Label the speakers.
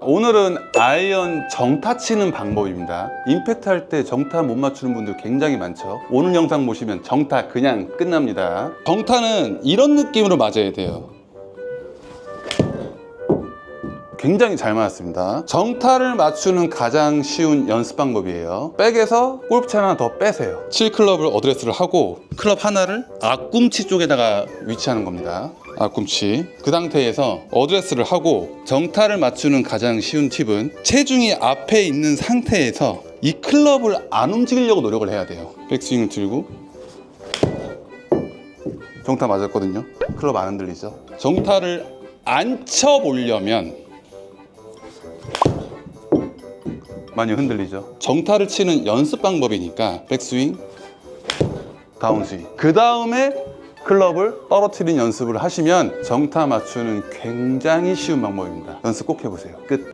Speaker 1: 오늘은 아이언 정타 치는 방법입니다. 임팩트 할 때 정타 못 맞추는 분들 굉장히 많죠. 오늘 영상 보시면 정타 그냥 끝납니다. 정타는 이런 느낌으로 맞아야 돼요. 굉장히 잘 맞았습니다. 정타를 맞추는 가장 쉬운 연습 방법이에요. 백에서 골프채 하나 더 빼세요. 7클럽을 어드레스를 하고 클럽 하나를 앞꿈치 쪽에다가 위치하는 겁니다. 앞꿈치. 그 상태에서 어드레스를 하고 정타를 맞추는 가장 쉬운 팁은 체중이 앞에 있는 상태에서 이 클럽을 안 움직이려고 노력을 해야 돼요. 백스윙을 들고 정타 맞았거든요. 클럽 안 흔들리죠. 정타를 안 쳐보려면 많이 흔들리죠. 정타를 치는 연습 방법이니까 백스윙, 다운스윙. 그 다음에 클럽을 떨어뜨리는 연습을 하시면 정타 맞추는 굉장히 쉬운 방법입니다. 연습 꼭 해보세요. 끝.